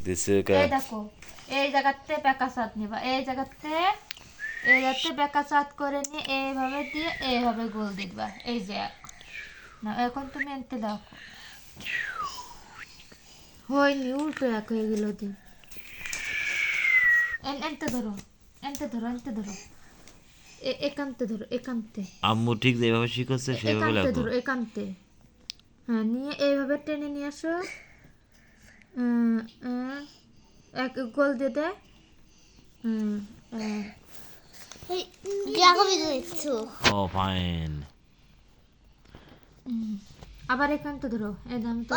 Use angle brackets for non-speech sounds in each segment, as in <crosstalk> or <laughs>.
দিছে এই দেখো। এই জায়গাতে বেকা চাঁদ নিবা এই জায়গাতে এই জায়গাতে বেকা চাঁদ করে নিয়ে এইভাবে দিয়ে এইভাবে গোল দিবা এই যে না এখন তুমি এনতে দেখো হয়নি উল্টো এক হয়ে গেল দি এনতে ধরো এনতে ধরো এনতে ধরো এ- একান্তে ধরো একান্তে আম্মু ঠিক যেভাবে শিখছে সেভাবে একান্তে ধরো একান্তে হ্যাঁ নিয়ে এইভাবে টেনে নিয়ে আসো এক গোল দিয়ে দে হুম কীরকম দেখছ ও ফাইন আবার ধরো আমি তো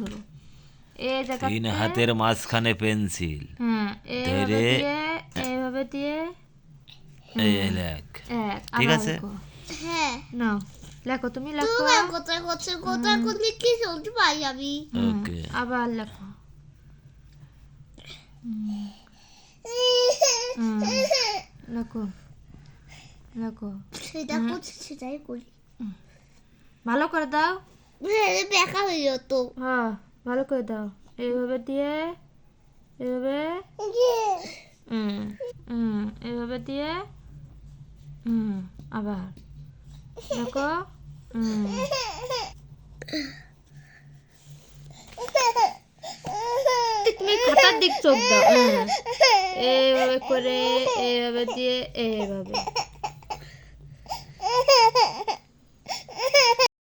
ধরো এই জায়গা তিন হাতের মাঝখানে পেন্সিল হ্যাঁ এইভাবে ধরে- দিয়ে এইভাবে দিয়ে এই লেখ ঠিক আছে? লেখো। হ্যাঁ নাও লেখো তুমি লেখো কোথায় করছ কোথায় করলে কি চলতে পারি আমি হুম, ওকে আবার লেখো। লেখো লেখো। সেটা করছি সেটাই করি। ভালো করে দাও। বেকা হয়ে যেত হ্যাঁ ভালো করে দাও। এইভাবে দিয়ে হুম এইভাবে দিয়ে হুম আবার। দেখো হুম দিক চোখ দাও হ্যাঁ। <laughs> এইভাবে করে এইভাবে দিয়ে এইভাবে